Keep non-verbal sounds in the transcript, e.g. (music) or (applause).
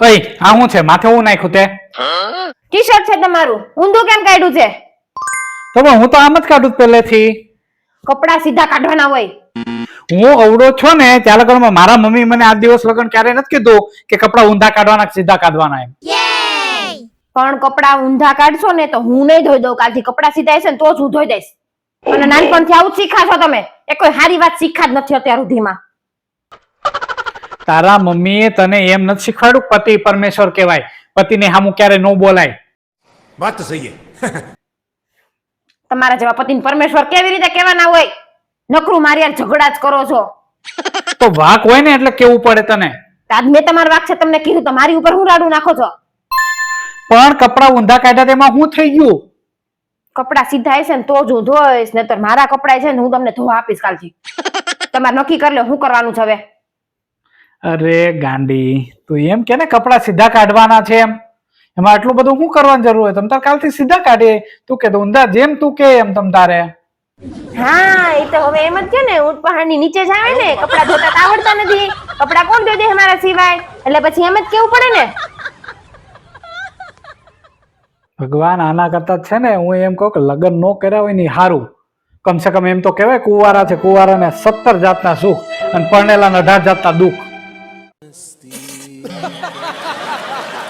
ઓય આ હું છે? માથે હું નાખ્યું તે? ટી શર્ટ છે તમારું. ઊંધું કેમ કાઢ્યું છે? તો પણ હું તો આમ જ કાઢું છું પહેલેથી. કપડા સીધા કાઢવાના હોય. હું અવડો છો ને ત્યાં લગનમાં મારા મમ્મી મને આ દિવસ લગન ક્યારે નથી કીધું કે કપડા ઊંધા કાઢવાના સીધા કાઢવાના એમ. પણ કપડા ઊંધા કાઢશો ને તો હું નહીં ધોઈ દઉં. કાલથી કપડા સીધા હશે ને તો જ હું ધોઈ દઈશ. અને નાનપણથી આવું શીખા શીખાશો તમે. એ કોઈ સારી વાત શીખા જ નથી અત્યાર સુધીમાં. તારા મમ્મી એ તને એમ નથી શીખવાડ્યું? પતિ પરમેશ્વર કહેવાય. પતિને હામું ક્યારે ન બોલાય. વાત સહી તમારા જેવા પતિને પરમેશ્વર કેવી રીતે કહેવાના હોય? નકરું મારી યાર ઝઘડા જ કરો છો. (laughs) તો વાક હોય ને એટલે કેવું પડે તને? આજ મેં તમારા વાક છે તમને કીધું તમારી ઉપર હું રાડું નાખો છો? પણ કપડા ઊંધા કાઢ્યા તેમાં હું થઈ ગયું? કપડા સીધા હશે ને તો જ હું ધોઈશ તો મારા કપડા છે ને હું તમને ધોવા આપીશ કાલથી. (laughs) તમારે નક્કી કરી લો શું કરવાનું છે હવે? અરે ગાંડી તું એમ કે ને કપડા સીધા કાઢવાના છે એમ. એમાં આટલું બધું શું કરવાની જરૂર હોય? તમ તાર કાલથી સીધા કાઢીએ તું કે ઊંધા જેમ તું કે એમ તમ તારે. હા એ તો હવે એમ જ છે ને ઊંટ પહાડની નીચે જ આવે ને કપડા ધોતા તો આવડતા નથી. કપડા કોણ ધોઈ દે મારા સિવાય? એટલે પછી એમ જ કેવું પડે ને? ભગવાન આના કરતા છે ને હું એમ કહું કે લગ્ન નો કર્યા હોય ને સારું કમસે કમ એમ તો કહેવાય કુંવારા છે કુંવારાને સત્તર જાતના સુખ અને પરણેલા અઢાર જાતના દુઃખ. Steve. (laughs)